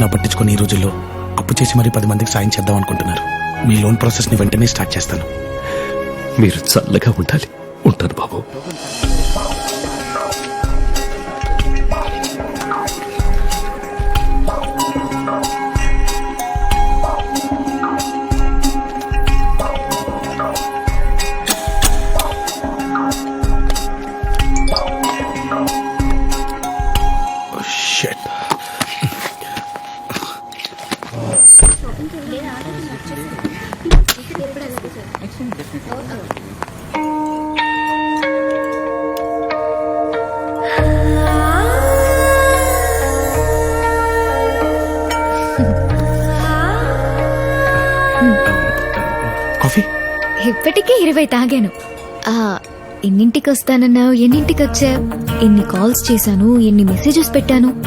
వచ్చినా పట్టించుకుని ఈ రోజుల్లో అప్పు చేసి మరీ పది మందికి సాయం చేద్దాం అనుకుంటున్నారు. మీ లోన్ ప్రాసెస్ని వెంటనే స్టార్ట్ చేస్తాను. మీరు చల్లగా ఉండాలి. ఉంటారు బాబు. ఇప్పటికే ఇరవై తాగాను. ఆ ఎన్నింటికి వస్తానన్నావు ఎన్నింటికి వచ్చా ఎన్ని కాల్స్ చేశాను ఎన్ని మెసేజెస్ పెట్టాను?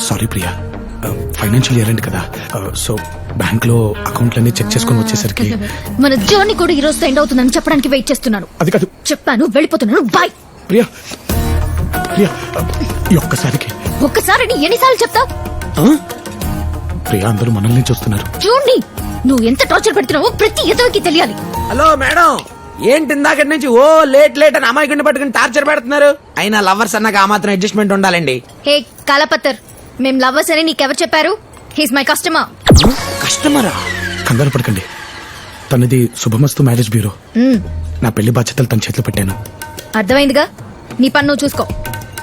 Sorry Priya. Financial year end కదా. సో బ్యాంక్లో అకౌంట్లన్నీ చెక్ చేసుకొని వచ్చేసరికి మన జర్నీ కూడా ఈ రోజు ఎండ్ అవుతుందని చెప్పడానికి వెయిట్ చేస్తున్నాను. అది కాదు. చెప్పాను వెళ్ళిపోతున్నాను. బాయ్ ప్రియా. ప్రియా ఈ ఒక్కసారికి. ఒక్కసారి ఎన్నిసార్లు చెప్తావు? ప్రియా అందరూ మనల్ని చూస్తున్నారు. చూడండి నువ్వు ఎంత టార్చర్ పెడుతున్నావో ప్రతి ఎదవికి తెలియాలి. Hello madam. ఏంటి ఇందాకటి నుంచి ఓ లేట్ లేట్ అని అమ్మాయి పట్టుకుని టార్చర్ పెడుతున్నారు? అయినా లవర్స్ అన్నాక ఆ మాత్రం అడ్జస్ట్మెంట్ ఉండాలండి. హే కలపత్తర్ మేం లవ్వర్స్ అని నీకెవరు చెప్పారు? హీస్ మై కస్టమర్ కస్టమరా? కంగారు పడకండి. తనది శుభమస్తు మ్యారేజ్ బ్యూరో. నా పెళ్ళి బాధ్యతలు తన చేతిలో పెట్టాను. అర్థమైందిగా? నీ పన్ను నువ్వు చూసుకో.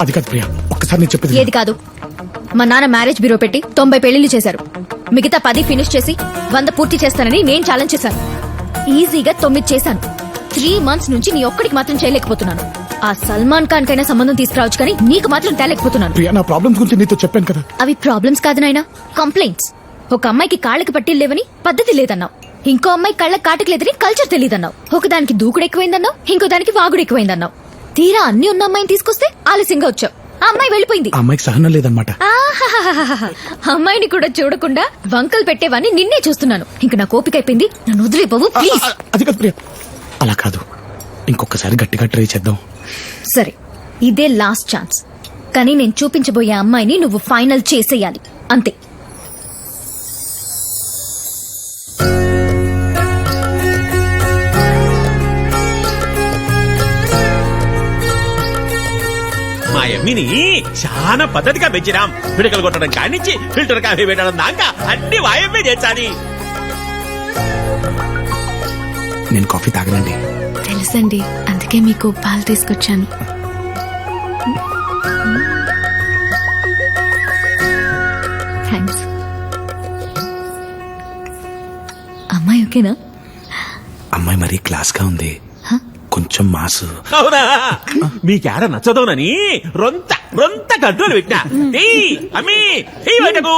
అది కాదు ప్రియా ఒక్కసారి నేను చెప్పేది ఏది కాదు? మా నాన్న మ్యారేజ్ బ్యూరో పెట్టి తొంభై పెళ్ళిళ్ళు చేశారు. మిగతా పది ఫినిష్ చేసి వంద పూర్తి చేస్తానని నేను ఛాలెంజ్ చేశాను. ఈజీగా తొమ్మిది చేశాను. త్రీ మంత్స్ నుంచి నీ ఒక్కడికి మాత్రం చేయలేకపోతున్నాను. ఆ సల్మాన్ ఖాన్ కైనా సంబంధం తీసుకురావచ్చు కానీ నీకు మాత్రం తేలేకపోతున్నాను. ప్రియా నా ప్రాబ్లమ్స్ గురించి నీతో చెప్పాను కదా. అవి ప్రాబ్లమ్స్ కాదు నాయనా. కంప్లైంట్స్ ఒక అమ్మాయికి కాళ్ళకి పట్టీలు లేవని పద్ధతి లేదన్నావు. ఇంకో అమ్మాయి కళ్ళకి కాటికి లేదని కల్చర్ తెలియదన్నావు ఒకదానికి దూకుడు ఎక్కువైందన్నావు ఇంకో దానికి వాగుడు ఎక్కువైందన్నావు. తీరా అన్ని ఉన్న అమ్మాయిని తీసుకొస్తే ఆలస్యంగా వచ్చావు. ఆ అమ్మాయి వెళ్ళిపోయింది. అమ్మాయికి సహనం ఆహాహాహాహా. అమ్మాయిని కూడా చూడకుండా వంకలు పెట్టేవాన్ని నిన్నే చూస్తున్నాను. ఇంక నా కోపిక అయిపోయింది. నన్ను వదిలేబాబు ప్లీజ్. అది కాదు ప్రియా. అలా కాదు. ఇంకొకసారి గట్టిగా ట్రై చేద్దాం. సరే ఇదే లాస్ట్ ఛాన్స్. కానీ నేను చూపించబోయే అమ్మాయిని నువ్వు ఫైనల్ చేసేయాలి. అంతే. మా ఎమ్మిని చాలా పద్ధతిగా పెంచినాం. పిడకలు కొట్టడం కానిచ్చి ఫిల్టర్ కాఫీ పెట్టడం దాకా అన్ని వాయమ్మే చేర్చాలి నేను కాఫీ తాగనండి. తెలుసండి అందుకే మీకు పాలు తీసుకొచ్చాను. థ్యాంక్స్. అమ్మాయి ఓకేనా? అమ్మాయి మరీ క్లాస్గా ఉంది. కొంచెం మాసు. అవునా? మీకేడ నచ్చదోనని? రొంత రొంత కంట్రోల్ పెట్టినా. ఏయ్, అమ్మి ఏయ్ బయటకు.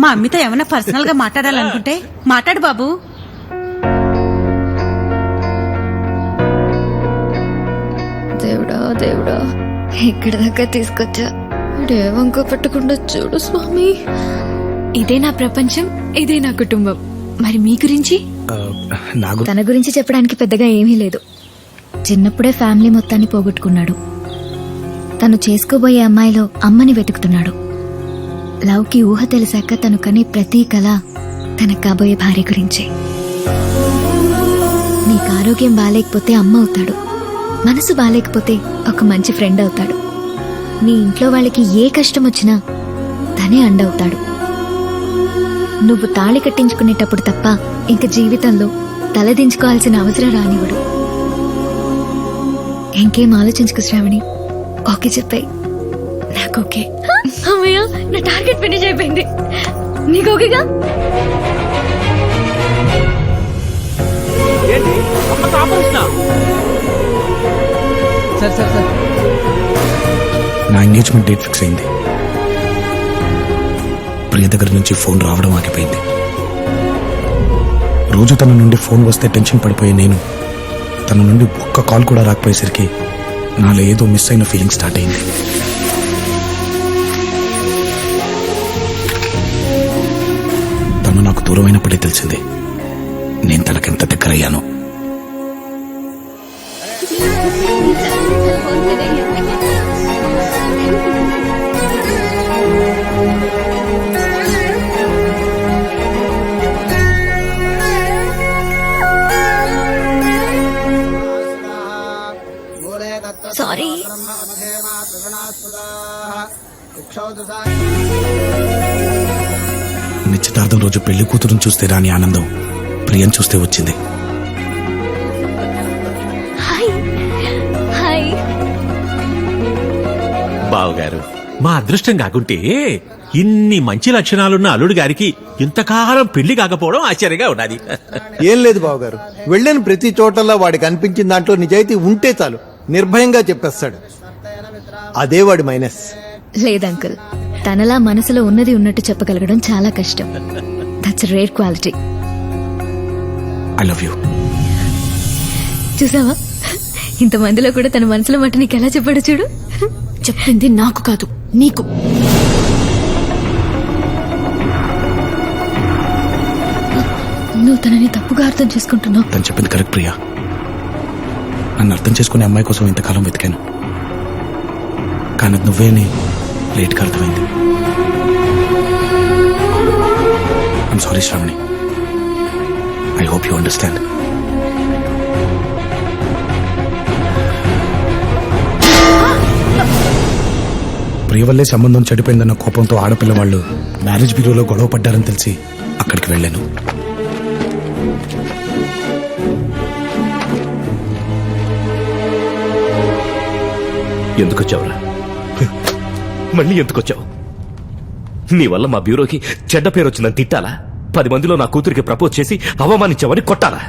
మా అమ్మితో ఏమైనా పర్సనల్గా మాట్లాడాలనుకుంటే మాట్లాడు బాబు. దేవుడా దేవుడా ఇక్కడ దాకా తీసుకొచ్చా? ఏ వంక పట్టకుండా చూడు స్వామి. ఇదే నా ప్రపంచం ఇదే నా కుటుంబం. మరి మీ గురించి? తన గురించి చెప్పడానికి పెద్దగా ఏమీ లేదు. చిన్నప్పుడే ఫ్యామిలీ మొత్తాన్ని పోగొట్టుకున్నాడు. తను చేసుకోబోయే అమ్మాయిలో అమ్మని వెతుకుతున్నాడు. లవ్కి ఊహ తెలిసాక తను కనే ప్రతి కళ తన కాబోయే భార్య గురించే. నీకు ఆరోగ్యం బాగాలేకపోతే అమ్మ అవుతాడు. మనసు బాగాలేకపోతే ఒక మంచి ఫ్రెండ్ అవుతాడు. నీ ఇంట్లో వాళ్ళకి ఏ కష్టం వచ్చినా తనే అండవుతాడు. నువ్వు తాళి కట్టించుకునేటప్పుడు తప్ప ఇంక జీవితంలో తలదించుకోవాల్సిన అవసరం రానివ్వడు. ఇంకేం ఆలోచించుకు శ్రావణి. ఓకే చెప్పాయి. నాకు ఓకే. అమ్మయ్య నా టార్గెట్ ఫినిష్ అయిపోయింది. నీకు ఓకేగా? ఏంటి? అమ్మకి ఆపరేషన్ సార్ సార్ సార్. నా ఎంగేజ్మెంట్ డేట్ ఫిక్స్ అయింది. ప్రియ దగ్గర నుంచి ఫోన్ రావడం ఆగిపోయింది. రోజు తన నుండి ఫోన్ వస్తే టెన్షన్ పడిపోయే నేను తన నుండి ఒక్క కాల్ కూడా రాకపోయేసరికి నాలో ఏదో మిస్ అయిన ఫీలింగ్ స్టార్ట్ అయింది. తను నాకు దూరమైనప్పుడే తెలిసింది నేను తనకెంత దగ్గరయ్యానో. సారీ నిశ్చితార్థం రోజు పెళ్ళి కూతురుని చూస్తే రాని ఆనందం ప్రియం చూస్తే వచ్చింది. బావగారు మా అదృష్టం కాకుంటే ఇన్ని మంచి లక్షణాలున్న అల్లుడు గారికి ఇంతకాలం పెళ్ళి కాకపోవడం ఆశ్చర్యంగా ఉన్నది. ఏం లేదు బావగారు. వెళ్ళిన ప్రతి చోటలా వాడికి అనిపించిన దాంట్లో నిజాయితీ ఉంటే చాలు. నిర్భయంగా చెప్పేస్తాడు. అదే వాడి మైనస్. లేదంకుల్ తనలా మనసులో ఉన్నది ఉన్నట్టు చెప్పగలగడం చాలా కష్టం. That's rare quality I love you చూసావా? ఇంతమందిలో కూడా తన మనసులో మాట నీకు ఎలా చెప్పాడు చూడు. చెప్పింది నాకు కాదు నీకు. నువ్వు తనని తప్పుగా అర్థం చేసుకుంటున్నావు. తను చెప్పింది కరెక్ట్ ప్రియా. నన్ను అర్థం చేసుకునే అమ్మాయి కోసం ఇంతకాలం వెతికాను. కానీ అది నువ్వే అని లేట్గా అర్థమైంది. I'm sorry Shravani I hope you understand Priya వల్లే సంబంధం చెడిపోయిందన్న కోపంతో ఆడపిల్ల వాళ్ళు మ్యారేజ్ బ్యూరోలో గొడవ పడ్డారని తెలిసి అక్కడికి వెళ్ళాను. ఎందుకు వచ్చావురా? మళ్ళీ ఎందుకు వచ్చావు నీ వల్ల మా బ్యూరోకి చెడ్డ పేరు వచ్చిందని తిట్టాలా? పది మందిలో నా కూతురికి ప్రపోజ్ చేసి అవమానించావని కొట్టాలా?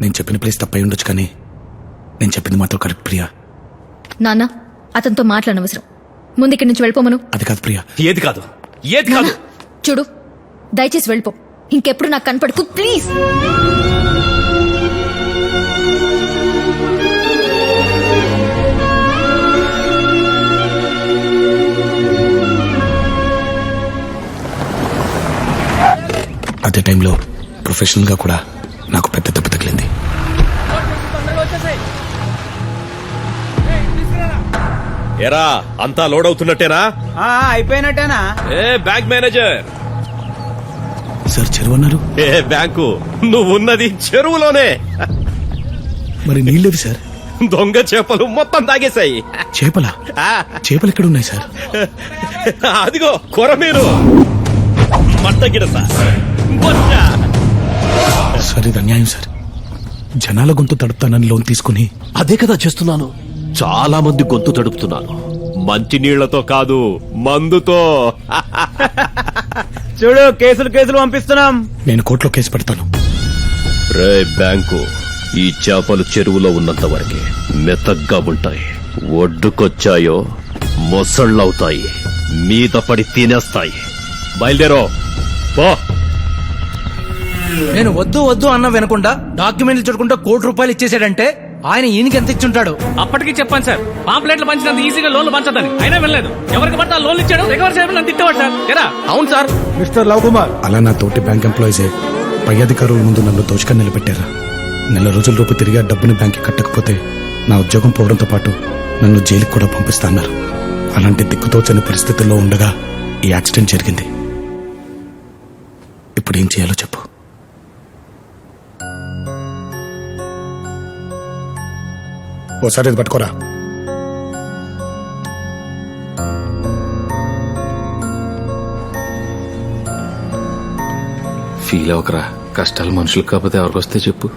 నేను చెప్పిన ప్లేస్ తప్పై ఉండొచ్చు కానీ నేను చెప్పింది మాత్రం కరెక్ట్ ప్రియా. నాన్న అతనితో మాట్లాడనవసరం. ముందు ఇక్కడి నుంచి వెళ్ళిపోమను. అది కాదు ప్రియా. ఏది కాదు? ఏది కాదు? చూడు దయచేసి వెళ్ళిపో. ఇంకెప్పుడు నాకు కనపడకు ప్లీజ్. అదే టైంలో ప్రొఫెషనల్గా కూడా నాకు పెద్ద దెబ్బ తగిలింది. ఎరా అంతా లోడ్ అవుతున్నట్టేనా? అయిపోయినట్టేనా? ఏ బ్యాంక్ మేనేజర్. సార్ చెరువు అన్నారు? ఏ బ్యాంకు నువ్వు ఉన్నది చెరువులోనే. మరి నీళ్ళేవి సార్? దొంగ చేపలు మొత్తం తాగేశాయి. చేపల? ఆ, చేపలు ఎక్కడ ఉన్నాయి సార్? అదిగో కొరమీరు. మట్టగిడస. బొచ్చ. సార్ ఇది అన్యాయం సార్. జనాల గొంతు తడుపుతానని లోన్ తీసుకుని అదే కదా చేస్తున్నాను. చాలా మంది గొంతు తడుపుతున్నాను మంచి నీళ్ళతో కాదు మందుతో. చూడు కేసులు కేసులు పంపిస్తున్నాం. నేను కోర్టులో కేసు పెడతాను. రే బ్యాంకు ఈ చేపలు చెరువులో ఉన్నంత వరకే మెత్తగ్గా ఉంటాయి. ఒడ్డుకొచ్చాయో మొసళ్ళవుతాయి. మీద పడి తినేస్తాయి. బయలుదేరో. పో. నేను వద్దు వద్దు అన్న వినకుండా డాక్యుమెంట్లు చూడకుండా కోటి రూపాయలు ఇచ్చేసాడంటే ఆయన ఈయనకి ఎంత ఇచ్చుంటాడు? అప్పటికి చెప్పాను సార్. పాంప్లెట్లు పంచినంత ఈజీగా లోన్లు పంచదని అయినా వెళ్ళలేదు ఎవరికి పడితే ఆ లోన్లు ఇచ్చాడు. రికవర్ చేయమని నన్ను తిట్టేవాడు సార్. ఎరా అవును సార్. Mister love Kumar. అలా నా తోటి బ్యాంక్ ఎంప్లాయీసే పై అధికారుల ముందు నన్ను దోచుకొని నిలబెట్టారా? నెల రోజుల లోపు తిరిగి ఆ డబ్బుని బ్యాంక్కి కట్టకపోతే నా ఉద్యోగం పోవడంతో పాటు నన్ను జైలుకి కూడా పంపిస్తా అన్నారు. అలాంటి దిక్కుతోచని పరిస్థితుల్లో ఉండగా ఈ యాక్సిడెంట్ జరిగింది. ఇప్పుడు ఏం చేయాలో చెప్పు. ఓసారి ఇది పట్టుకోరా. ఫీల్ అవ్వకరా. కష్టాలు మనుషులకు కాకపోతే ఎవరికి వస్తే చెప్పు.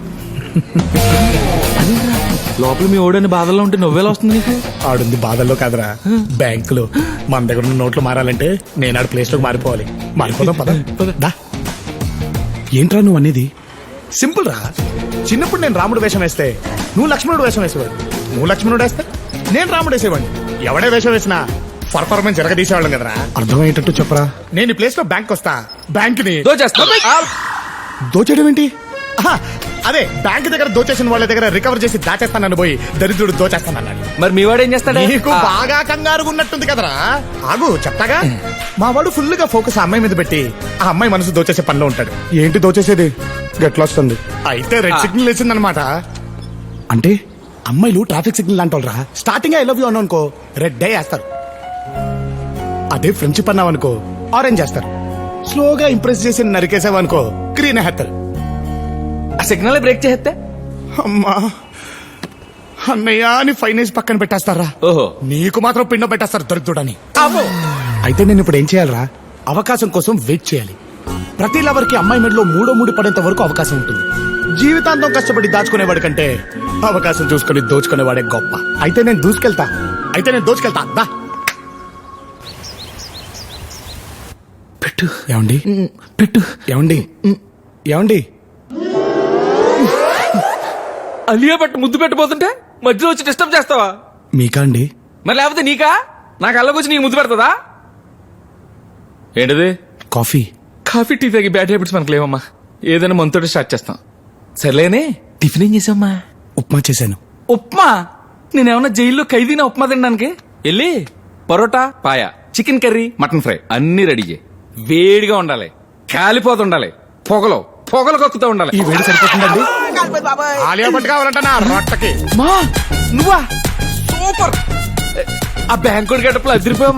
లోపల మీ ఓడని బాధల్లో ఉంటే నువ్వేలా వస్తుంది నీకు? ఆడుంది బాధల్లో కాదురా. బ్యాంకులో మన దగ్గర ఉన్న నోట్లు మారాలంటే నేను ఆడ ప్లేస్లోకి మారిపోవాలి. మారిపోదాం పద. దా. ఏంట్రా నువ్వు అనేది? సింపుల్ రా చిన్నప్పుడు నేను రాముడు వేషం వేస్తే నువ్వు లక్ష్మణుడు వేషం వేసేవాడు నువ్వు లక్ష్మణుడు వేస్తే నేను రాముడు వేసేవాడిని. ఎవడే వేషం వేసినా పర్ఫార్మెన్స్ జరగదీసేవాళ్ళం కదరా. అర్థమయ్యేటట్టు చెప్పరా? నేను ఈ ప్లేస్లో బ్యాంక్ వస్తా. బ్యాంక్ని దోచేస్తా దోచేయడం ఏంటి? ఆహా, అదే బ్యాంక్ దగ్గర దోచేసిన వాళ్ళ దగ్గర రికవర్ చేసి దాచేస్తానని పోయి దరిద్రుడు దోచేస్తానన్నాడు. మరి మీ వాడు ఏం చేస్తాడు? నీకు బాగా కంగారు ఉన్నట్టుంది కదరా. ఆగు చెప్తాగా? మా వాడు ఫుల్గా ఫోకస్ ఆ అమ్మాయి మీద పెట్టి ఆ అమ్మాయి మనసు దోచేసే పనిలో ఉంటాడు. ఏంటి దోచేసేది? గట్లా వస్తుంది అయితే రెడ్ సిగ్నల్ వేసిందనమాట అంటే అమ్మాయిలు ట్రాఫిక్ సిగ్నల్ లాంటి రా స్టార్టింగ్ ఐ లవ్ యూ అన్నావు అనుకో రెడ్ డే వేస్తారు. అదే ఫ్రెండ్షిప్ అన్నావు అనుకో ఆరెంజ్ చేస్తారు స్లోగా ఇంప్రెస్ చేసి నరికేసావు అనుకో గ్రీన్ వేస్తారు సిగ్నల్ బ్రేక్ చేస్తే? అమ్మా అన్నయ్య అని ఫైనేజ్ పక్కన పెట్టేస్తారా? ఓహో. నీకు మాత్రం పిండం పెట్టేస్తారు దొరుకుతుడని అయితే నేను ఇప్పుడు ఏం చేయాలరా? అవకాశం కోసం వెయిట్ చేయాలి. ప్రతి లవర్కి అమ్మాయి మెడలో మూడో మూడు పడేంత వరకు అవకాశం ఉంటుంది. జీవితాంతం కష్టపడి దాచుకునేవాడి కంటే అవకాశం చూసుకుని దోచుకునేవాడే గొప్ప. అయితే నేను దూసుకెళ్తా. అయితే నేను దోచుకెళ్తా. దా. పెట్టు. ఏమండి? పెట్టు. ఏమండి? ఏమండి? అలియా పట్టు ముద్దు పెట్టబోతుంటే మధ్యలో వచ్చి డిస్టర్బ్ చేస్తావా? మీకా అండి? మరి లేకపోతే నీకా? నాకు అల్లకొచ్చి నీకు ముద్దు పెడతదా? ఏంటిది? కాఫీ. కాఫీ టీ తాగి బ్యాడ్ హ్యాబిట్స్ మనకు లేవమ్మా. ఏదైనా మనతోటి స్టార్ట్ చేస్తాం. సర్లేనే టిఫిన్ ఏం చేసామ్మా ఉప్మా చేశాను. ఉప్మా? నేనేమన్నా జైల్లో ఖైదీనా ఉప్మా తినడానికి? వెళ్ళి parotta paya chicken curry mutton fry అన్ని రెడీ చేయి. వేడిగా ఉండాలి. కాలిపోతుండాలి. పొగలో పొగలు కక్కుతూ ఉండాలి. ఈ వేడి సరిపోతుందండి? ఆలియా భట్ కావాలంట నా రొట్టకి. మా. నువ్వా? సూపర్. ఆ బ్యాంకుడి గడపలు అదిరిపోయామా?